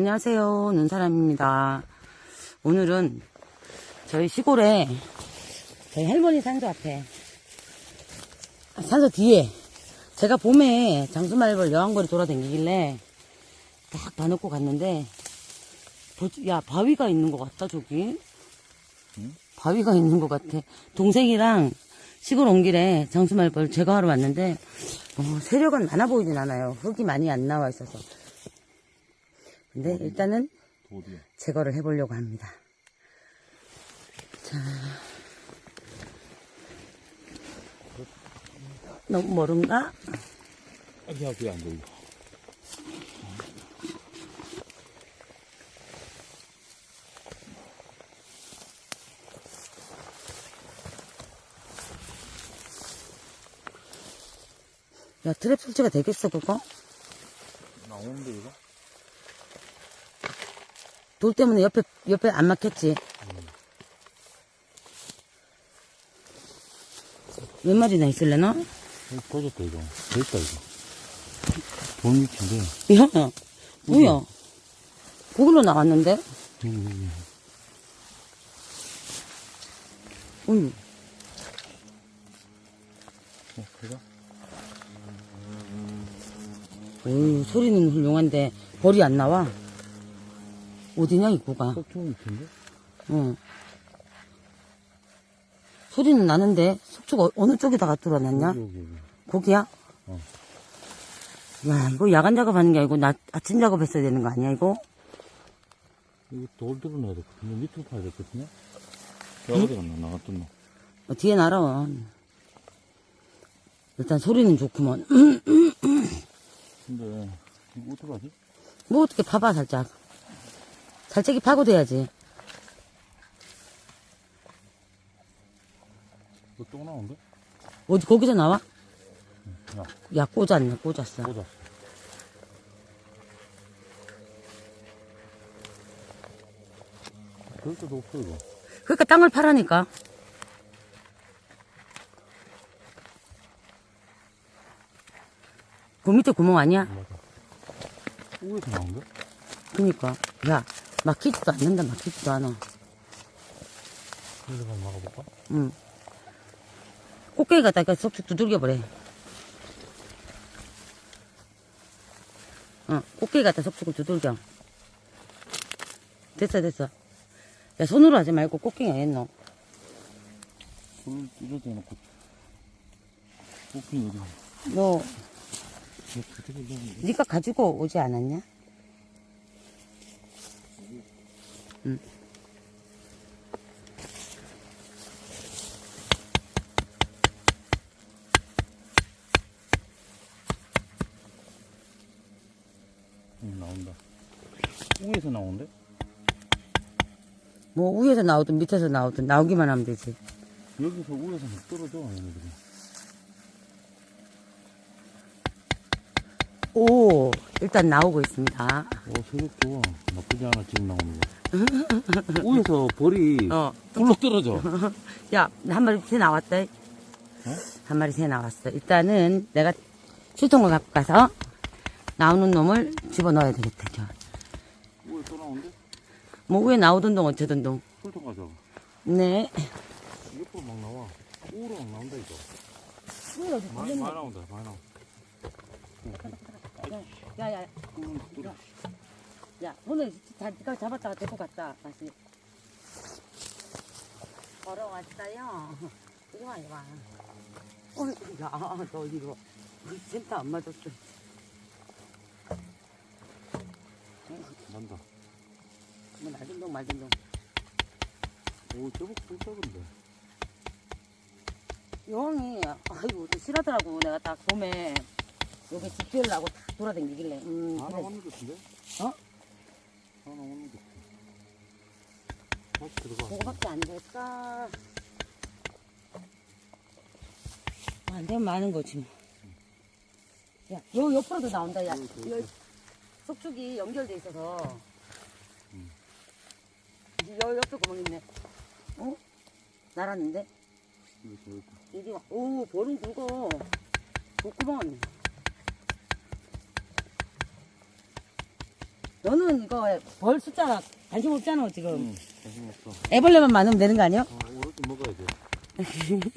안녕하세요. 눈사람입니다. 오늘은 저희 시골에 저희 할머니 산소 앞에 아, 산소 뒤에 제가 봄에 장수말벌 여왕벌이 돌아다니길래 딱 봐놓고 갔는데 보- 야 바위가 있는 것 같다 저기. 바위가 있는 것 같아. 동생이랑 시골 온 길에 장수말벌 제거하러 왔는데 어, 세력은 많아 보이진 않아요. 흙이 많이 안 나와 있어서 근데 일단은 어디야? 제거를 해보려고 합니다. 자. 너무 멀은가? 아기야, 그게 안 보이고. 야, 트랩 설치가 되겠어, 그거? 나오는데, 이거? 돌 때문에 옆에, 옆에 안 막혔지? 몇 마리나 있을래나? 터졌다, 이거. 됐다, 이거. 돌 밑인데. 야, 뭐야? 거기로 나왔는데? 여기. 어휴, 어, 그래? 어휴, 소리는 훌륭한데, 벌이 안 나와. 어디냐, 입구가? 속초 밑인데? 응. 소리는 나는데 속초가 어- 어느 쪽에다가 뚫어놨냐? 여기, 여기, 여기. 거기야? 어. 야 이거 야간 작업하는 게 아니고 낮 아침 작업했어야 되는 거 아니야 이거? 이거 돌 들어놔야 돼. 근데 밑으로 파야 되거든요? 야, 어디 갔나? 나갔던 놈. 어, 뒤에 날아. 일단 소리는 좋구먼. 근데, 이거 어떡하지? 뭐 어떻게 파봐 살짝. 살짝이 파고돼야지. 또 나온대? 어디 거기서 나와? 야, 야 꽂았네 꽂았어. 보자. 그럴 때도 없어, 이거. 그러니까 땅을 파라니까. 그 밑에 구멍 아니야? 맞아. 위에서 나온대? 그니까. 야 막히지도 않는다 막히지도 않아. 여기서 한번 막아볼까? 응. 꽃게기 갖다가 쏙쏙 두들겨 버려. 어, 꽃게기 갖다 쏙쏙 두들겨. 됐어, 됐어. 야, 손으로 하지 말고 꽃게기 했노. 불 이럴 때 놓고. 어디 갔나? 너, 네가 가지고 오지 않았냐? 응. 응, 나온다. 위에서 나오는데? 뭐, 위에서 나오든 밑에서 나오든 나오기만 하면 되지. 여기서 위에서 막 떨어져, 얘네들이. 오, 일단 나오고 있습니다. 오, 좋아. 나쁘지 않아, 지금 나오는 거. 위에서 벌이 어. 굴러 떨어져. 야, 한 마리 새 나왔다. 한 마리 새 나왔어. 일단은 내가 수통을 갖고 가서 나오는 놈을 집어 넣어야 되겠다. 저. 위에 또 나오는데? 뭐 위에 나오던 동 어쩌던 동. 풀통 가자. 네. 옆으로 막 나와. 우로 막 나온다, 이거. 많이, 많이 나온다, 많이 나온다. 야, 야, 꿀, 꿀. 야, 오늘 자, 네가 잡았다가 데리고 갔다 다시. 걸어왔어요. 이리 와, 이리 와. 어, 야, 너 이거 센터 안 맞았어. 난다. 뭐 맑은 동 맑은 동. 오, 제법 꿀 작은데. 여왕이 아이고 좀 싫어하더라고 내가 딱 봄에 여기 집 지으려고 딱 돌아다니길래 음 하나 그래. 왔는 것 같은데? 어? 하나 왔는 것 같아. 다시 들어가. 그거밖에 안 될까 뭐안 되면 많은 거지 뭐. 야, 요 옆으로도 나온다 야 여기, 여기. 여, 속축이 연결돼 있어서 음. 여 옆에 구멍 있네 어? 날았는데. 이리 와. 오 볼은 굵어 독구멍 너는 이거 벌 숫자 관심 없잖아, 지금. 응, 관심 없어. 애벌레만 많으면 되는 거 아니야? 어, 오늘 좀 먹어야 돼.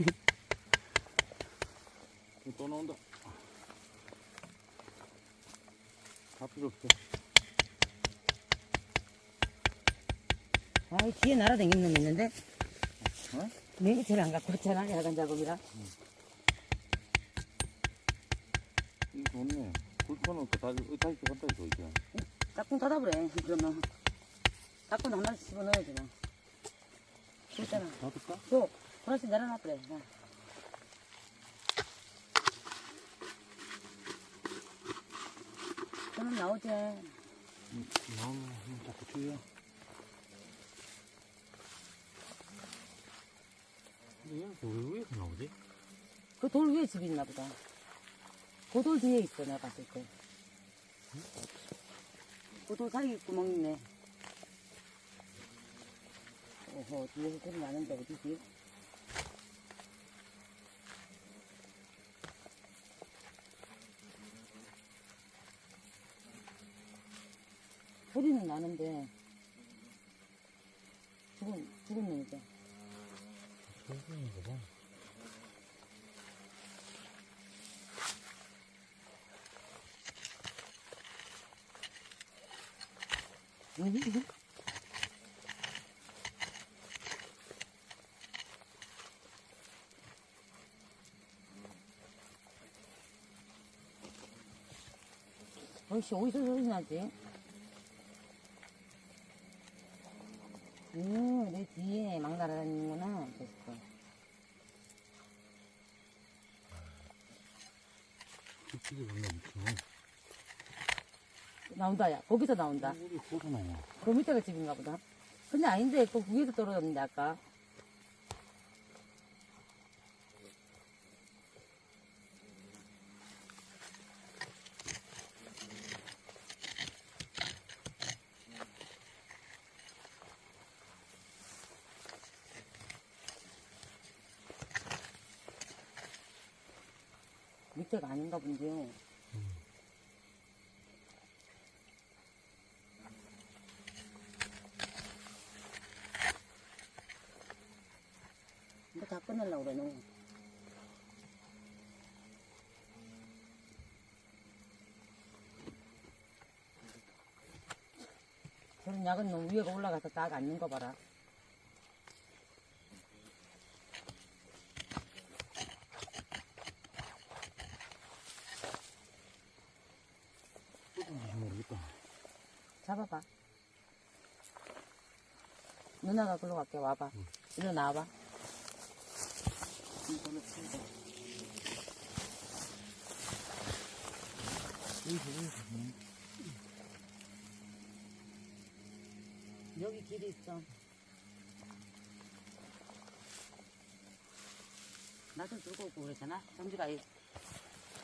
또 나온다. 다 필요 없어. 아, 뒤에 날아다니는 놈 있는데? 어? 매기체를 안 갖고 왔잖아, 야간 작업이라. 이거 좋네. 불편은 그 다시, 다시 간다, 이거, 이제. 짝꿍 닫아보래, 그러면. 짝꿍 하나씩 집어넣어야지, 뭐. 있잖아. 놔둘까? 또, 하나씩 내려놔버려. 야. 저는 나오지. 응, 나오면 자꾸. 근데 얘는 왜 위에서 나오지? 그 돌 위에 집이 있나 보다. 그 돌 뒤에 있어, 내가 봤을 때. 그돌 사이에 구멍 있네. 오호, 뒤에서 소리 나는데 어디지? 소리는 나는데, 죽은, 죽은 놈이죠. 소금인 가 봐. 역시 어디서 소리 나지? 음, 내 뒤에 막 날아다니는구나. 됐어. 없나 무슨. 나온다, 야. 거기서 나온다. 나와. 그 밑에가 집인가 보다. 근데 아닌데, 그 위에서 떨어졌는데, 아까. 밑에가 아닌가 본데요. 이거 다 끝내려고 그래, 너. 약은 놈 위에가 올라가서 딱 앉는 거 봐라. 모르겠다. 잡아봐. 누나가 글로 갈게, 와봐. 일로 나와봐. 이걸로 치우자. 여기 길이 있어. 나도 들고 오고 그러잖아. 정주가 이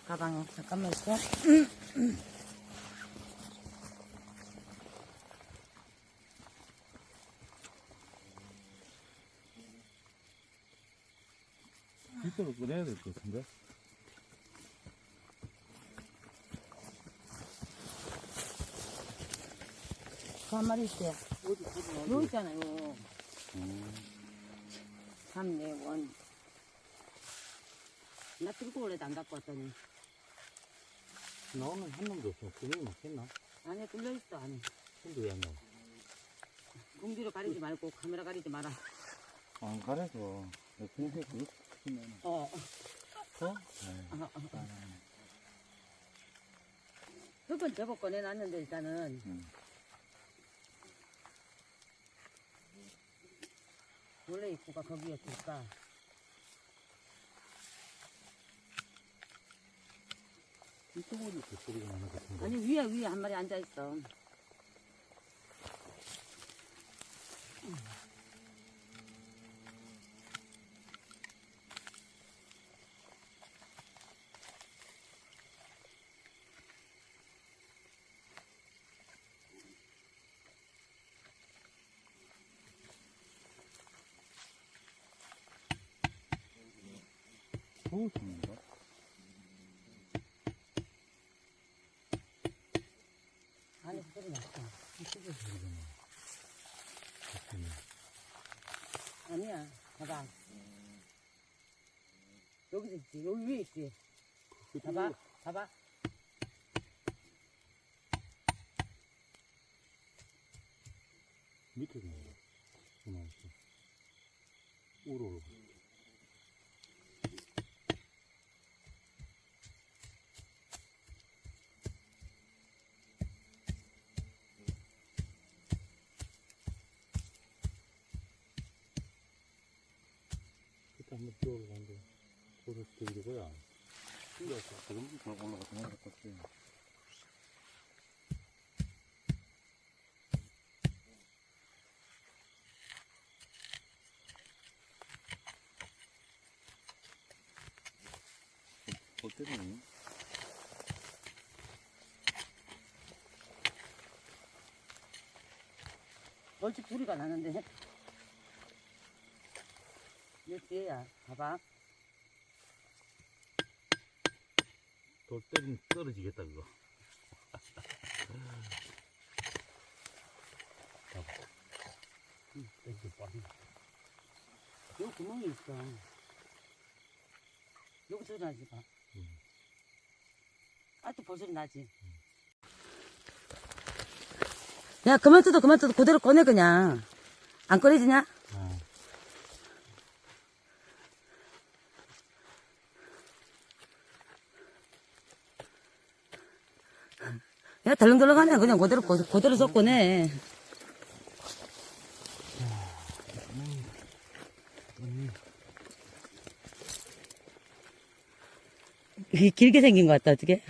가방에 잠깐만 있어. 밑으로 꺼내야 될 것 같은데? 그한 마리 있어요. 어디, 어디, 여기 있잖아요. 음. 삼내원. 나 들고 오래도 안 갖고 왔더니. 나오는 한 놈도 없어. 분명히 맞겠나? 안에 뚫려있어, 안에. 근데 왜안 나와? 공기로 가리지 말고 카메라 가리지 마라. 안 가려서. 내 동생 그거 시키면. 어. 어? 어, 어. 흙은 제법 꺼내놨는데 일단은 응. 원래 입구가 거기였으니까 이쪽으로 그 소리가 나는 것 같은데. 아니 위에 위에 한 마리 앉아 있어. 어우, 좋습니다. 아니, 소리 났다. 이쪽에 들리네. 좋네. 아니야, 봐봐. 여기서 있지, 여기 위에 있지. 봐봐, 봐봐. 밑에 있는 거. 오로 오로. 한번 뛰어올라가는데, 그래서 되게 거야. 뛰어서, 지금 올라갔던 것 같아. 어때는 벌집 소리가 나는데. 몇 개야? 봐봐. 돌 때리면 떨어지겠다 그거 응, 여기 빠져. 여기 구멍이 있어. 여기 소리 나지 봐. 응. 아, 또 벌소리 나지. 야, 그만 뜯어, 그만 뜯어. 그대로 꺼내, 그냥. 안 꺼내지냐? 덜렁덜렁하네. 그냥 그대로, 그- 그대로 섞 꺼내. 이 길게 생긴 것 같다, 어떻게?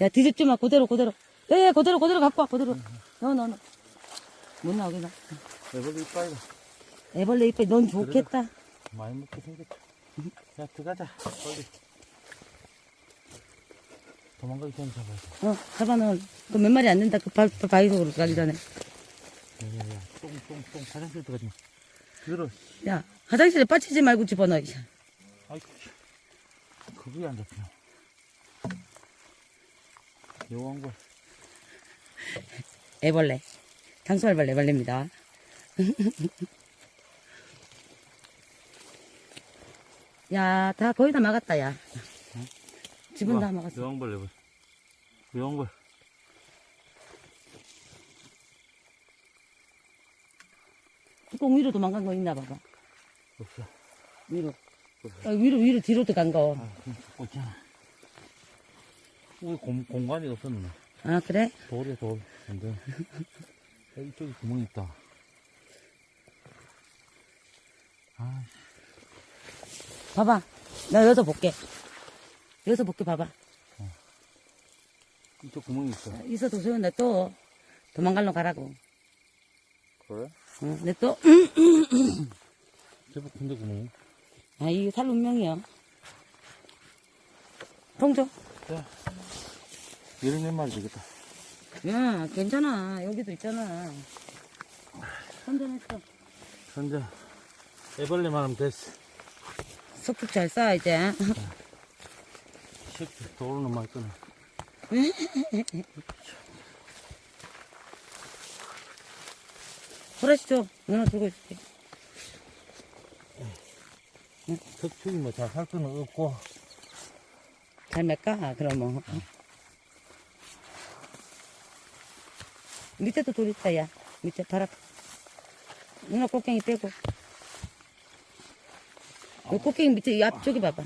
야, 뒤집지 마, 그대로, 그대로. 예, 그대로, 그대로 갖고 와, 그대로. 넣어, 넣어, 넣어. 못 나오게 나. 내버려 이빨이다 애벌레 이빨, 넌 좋겠다. 많이 먹게 생겼다 자 들어가자 빨리 도망가기 전에 잡아야 어, 잡아 넣어. 그몇 마리 안 된다. 그 바, 바, 바위 속으로 가기 전에. 야야야 똥똥똥 화장실 들어가지 마 들어 야, 화장실에 빠지지 말고 집어넣어. 이제. 아이고 그게 안 잡혀 요한 거 애벌레. 장수알벌레, 벌레입니다. 야, 다 거의 다 막았다, 야. 집은 다 막았어. 요한벌 내봐 요한벌 꼭 위로 도망간 거 있나 봐봐. 없어 위로. 아, 위로, 위로, 뒤로 도간 거. 아 있잖아 우리 공, 공간이 없었네 아, 그래? 돌이야 돌 야, 이쪽에 구멍이 있다 아 봐봐. 나 여기서 볼게. 여기서 볼게, 봐봐. 이쪽 구멍이 있어 있어도 소용나 또 도망갈로 가라고. 그래? 응, 내 또, 제법 큰데 구멍이 아, 이게 살 운명이야. 통조. 야 열몇 마리 되겠다 야, 괜찮아. 여기도 있잖아. 선전했어. 현재 애벌레만 하면 됐어 쑥쑥 잘 쌓아, 이제. 쉽게 도로는 많이 끊어 후레쉬 줘. 누나 들고 있을게. 석축이 뭐잘할 수는 없고 잘 맺까? 그럼 뭐. 밑에도 돌 있다, 야. 밑에 바람. 누나 꽃갱이 빼고. 이 꽃갱이 밑에 이 앞쪽에 봐봐.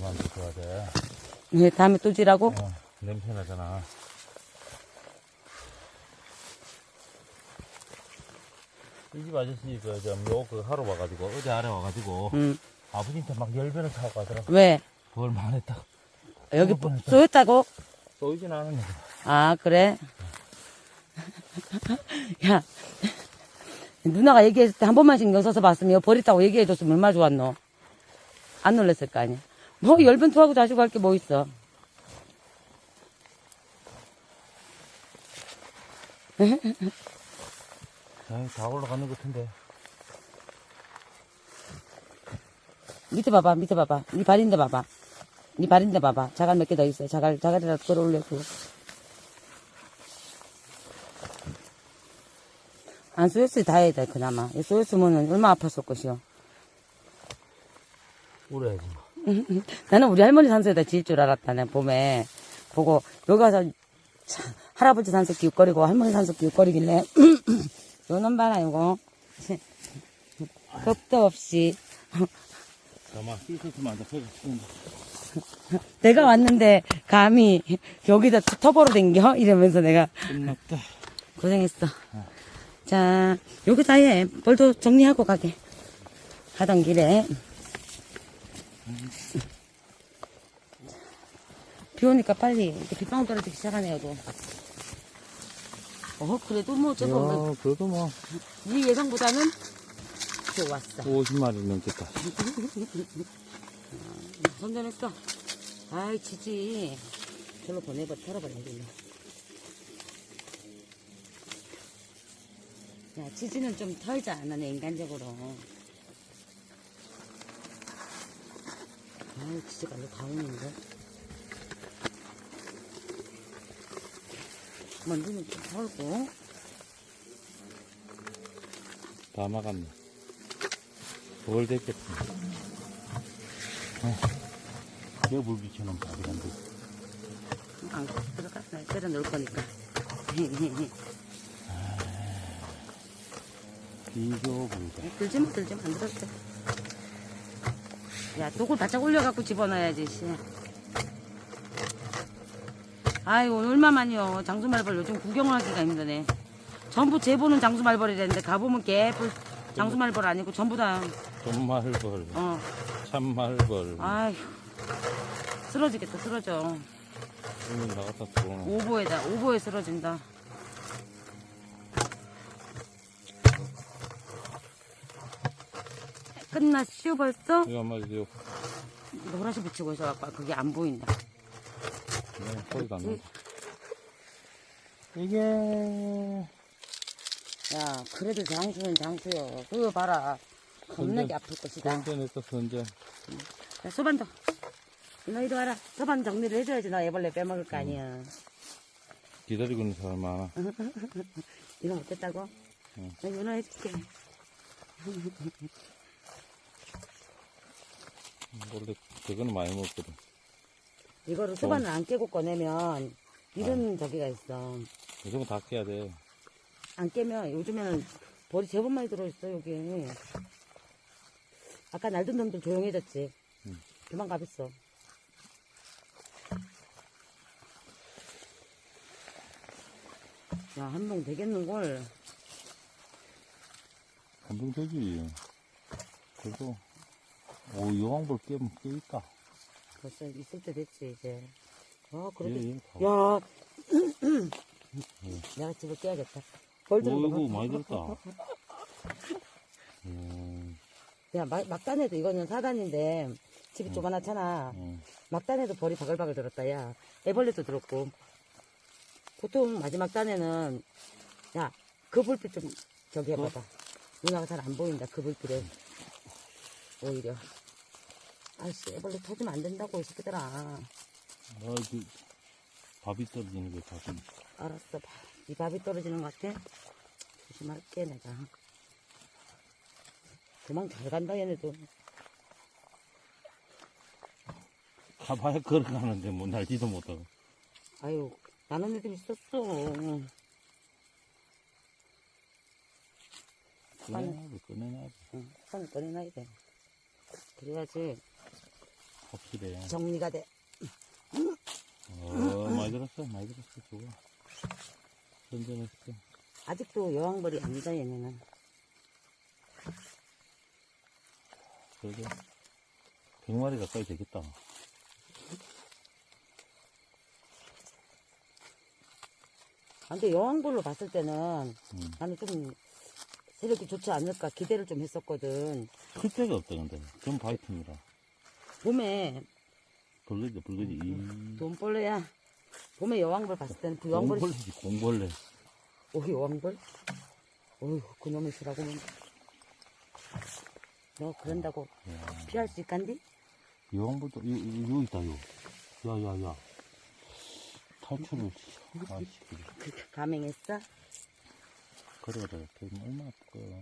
많이 만들어줘야 돼 네, 다음에 또 지라고? 어, 냄새 나잖아 이 집 아저씨 그저묘그 하러 와가지고 어제 아래 와가지고 응. 아버지한테 막 열변을 타고 가더라고 왜? 뭘 말했다 여기. 쏘였다고? 쏘이진 않았네 아, 그래? 야, 누나가 얘기했을 때 한 번만씩 넣어서 봤으면 이거 버렸다고 얘기해줬으면 얼마나 좋았노? 안 놀랬을 거 아니야? 뭐 열변토하고 다시 갈 게 뭐 있어. 아이, 다 올라가는 것 같은데. 밑에 봐봐, 밑에 봐봐. 네 발인데 봐봐. 네 발인데 봐봐. 자갈 몇 개 더 있어. 자갈, 자갈이라도 끌어올려, 그거. 안 쏘였으면 다행이다, 그나마. 쏘였으면 얼마 아팠을 것이오 울어야지. 나는 우리 할머니 산소에다 지을 줄 알았다, 내 봄에. 보고, 여기 와서, 참, 할아버지 산소 기웃거리고, 할머니 산소 기웃거리길래, 요놈 봐라, 이거. 겁도 없이. 가만, 씻었으면. 내가 왔는데, 감히, 여기다 터보로 댕겨? 이러면서 내가, 끝났다. 고생했어. 자, 여기다 해. 볼도 정리하고 가게. 가던 길에. 비 오니까 빨리 이렇게 빗방울 떨어지기 시작하네요, 또. 어, 그래도 뭐, 저거, 뭐, 야, 그래도 뭐, 네 예상보다는 좋았어. 50마리 넘겠다. 선전했어. 아이, 지지. 절로 보내버, 털어버려야겠네. 야, 지지는 좀 털자, 나는 인간적으로. 아이, 지지가 이거 다운인데. 먼지는 좀 털고. 다 막았네. 뭘 됐겠다. 내가 물 비춰놓으면 답이 안 돼. 안 들어가. 나 때려 넣을 거니까. 비교 불가. 들지 마, 들지 마, 안 들어도 돼. 야, 독을 바짝 올려갖고 집어넣어야지, 씨. 아이고, 얼마만요. 장수말벌 요즘 구경하기가 힘드네. 전부 제보는 장수말벌이랬는데, 가보면 개뿔 장수말벌 아니고 전부 다, 존말벌, 어, 참말벌. 아휴. 쓰러지겠다, 쓰러져. 오늘 나갔다 들어오는. 오보에다, 오보에 쓰러진다. 끝났슈, 벌써? 이거 한마디 요 노라시 붙이고 있어갖고 그게 안 보인다. 그냥 소리도 안 난다. 이게, 야, 그래도 장수는 장수요. 그거 봐라. 겁나게 선전. 아플 것이다. 선전 했어, 선전. 야, 소반도. 너 이리 와라. 소반 정리를 해줘야지. 나 애벌레 빼먹을 거 아니야. 기다리고 있는 사람 많아. 이거 못했다고? 응. 나 연어 해줄게. 원래 저거는 많이 먹거든. 이거를 소반을 안 깨고 꺼내면 이런 저기가 있어. 요즘은 다 깨야 돼. 안 깨면 요즘에는 벌이 제법 많이 들어있어, 여기. 아까 날던 놈들 조용해졌지. 응. 도망가겠어. 야, 한동 되겠는걸. 감동 되지. 그래도, 오, 여왕벌 깨면 깨있다. 벌써 있을 때 됐지, 이제. 아, 그래도. 예, 예, 다. 야, 내가 집을 깨야겠다. 벌들 어이구, 많이 들었다. 음, 야, 막, 막단에도 이거는 사단인데, 집이 응. 조그맣잖아. 음. 막단에도 벌이 바글바글 들었다, 야. 애벌레도 들었고. 보통 마지막 단에는, 야, 그 불빛 좀, 저기 해봐봐. 누나가 잘 안 보인다, 그 불빛에. 오히려. 아이씨, 애벌레 터지면 안 된다고, 이 새끼들아. 아, 그, 밥이 떨어지는 게 밥이. 알았어, 봐. 이 밥이 떨어지는 것 같아? 조심할게, 내가. 도망 잘 간다, 얘네도. 가봐야 걸어가는데 뭐 날지도 못하고. 아유, 나는 애들 있었어. 꺼내놔야 꺼내놔야 응, 손을 꺼내놔야 돼. 그래야지 확실해. 정리가 돼. 어, 많이 들었어, 많이 들었어, 좋아. 선전했어. 아직도 여왕벌이 아니다, 얘네는. 그래도 100마리 가까이 되겠다. 아, 근데 여왕벌로 봤을 때는 음. 나는 좀 세력이 좋지 않을까 기대를 좀 했었거든. 클 데가 없다, 근데. 전 바이튼이라. 봄에 벌거지. 이. 돈벌레야. 봄에 여왕벌 봤을 때는 그 여왕벌이, 공벌레지, 공벌레. 오, 여왕벌? 어휴, 그놈의 수라고는. 너 그런다고 야, 피할 수 있간디? 여왕벌도, 요 있다, 요. 야, 야, 야. 탈출을, 아씨, 그래. 그, 감행했어? 그래, 그래. 그럼 얼마나 아플까.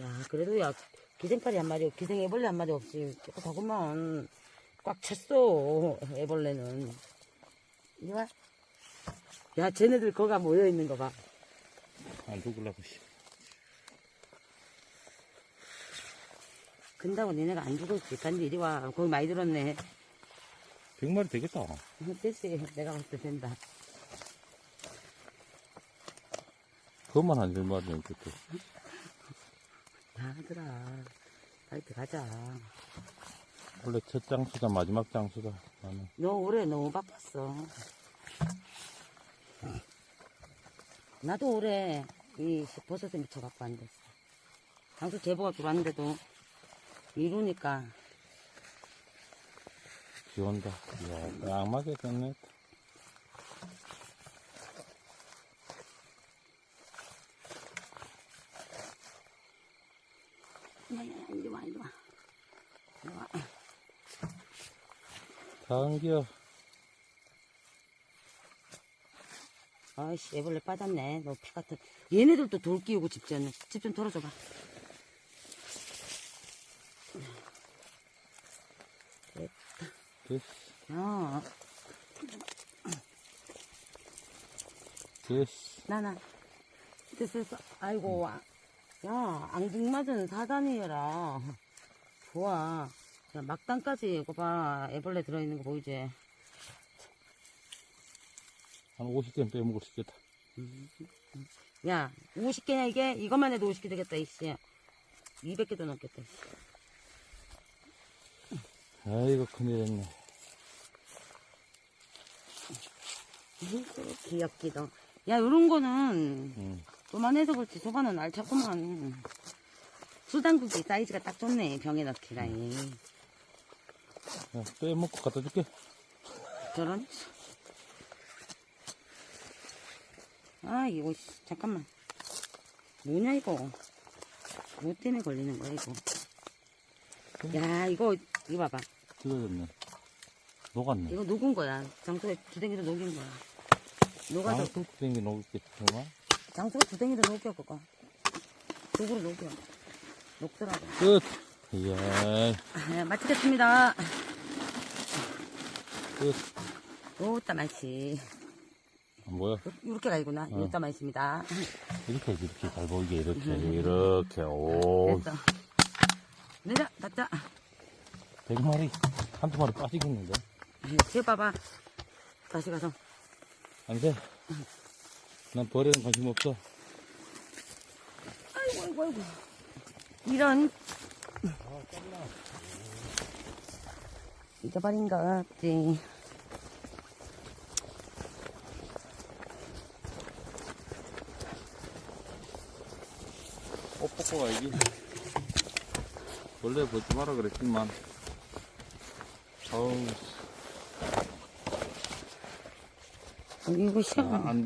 야, 그래도 야, 기생파리 한 마리, 기생 애벌레 한 마리 없이 깨끗하구만. 꽉 찼어, 애벌레는. 이리 와. 야, 쟤네들 거가 모여있는 거 봐. 안 죽으려고, 씨. 근다고 니네가 안 죽을지. 간지 이리 와. 거기 많이 들었네. 100마리 되겠다. 됐지. 내가 봤을 때 된다. 그것만 한 10마리는 그때. 야, 하더라. 빨리 들어가자. 원래 첫 장수다, 마지막 장수다. 나는. 너 올해 너무 바빴어. 나도 올해 이 버섯에 미쳐갖고 안 됐어. 장수 제보가 들어왔는데도 이루니까 비 온다. 이야, 악마게 됐네. 야야야 이리 와 이리 와. 이리 와. 다은기야. 아이씨 애벌레 빠졌네. 너 피 같은. 얘네들도 돌 끼우고 집 지었네. 집좀 털어줘봐. 됐어. 야 됐어. 나나 됐어 됐어. 아이고 와. 야 앙증맞은 사단이라 좋아. 야 막단까지 이거 봐 애벌레 들어있는 거 보이지? 한 50개는 빼먹을 수 있겠다. 야 50개냐 이게? 이것만 해도 50개 되겠다 이씨. 200개도 넘겠다. 이씨. 아이고, 큰일 났네. 귀엽기도. 야, 요런 거는 응. 그만해서 그렇지. 저거는 알차구만. 수단국이 사이즈가 딱 좋네. 병에 넣기가. 이. 야, 빼먹고 갖다 줄게. 저런. 아, 이거, 씨, 잠깐만. 뭐냐, 이거. 뭐 때문에 걸리는 거야, 이거. 야, 이거, 이거 봐봐. 뜯어졌네. 녹았네. 이거 녹은 거야. 장소에 주댕이도 녹인 거야. 녹아서, 아, 뚫고 댕기 녹을게, 정말. 장소에 주댕이도 녹여, 그거. 녹으로 녹여. 녹더라고. 끝. 이야, 네, 마치겠습니다. 끝. 요따 맛이. 아, 뭐야? 이렇게 가이구나. 어. 요따 맛입니다. 이렇게, 이렇게 잘 보이게, 이렇게, 이렇게, 오. 됐어. 내려, 닫자. 100마리, 한두 마리 빠지겠는데? 지금 봐봐. 다시 가서. 안 돼. 난 벌에는 관심 없어. 아이고, 아이고, 아이고. 이런. 잊어버린 거 없지. 옷 벗고 가야지. 원래 벗지 마라 그랬지만. 아우, 이거 시원. 안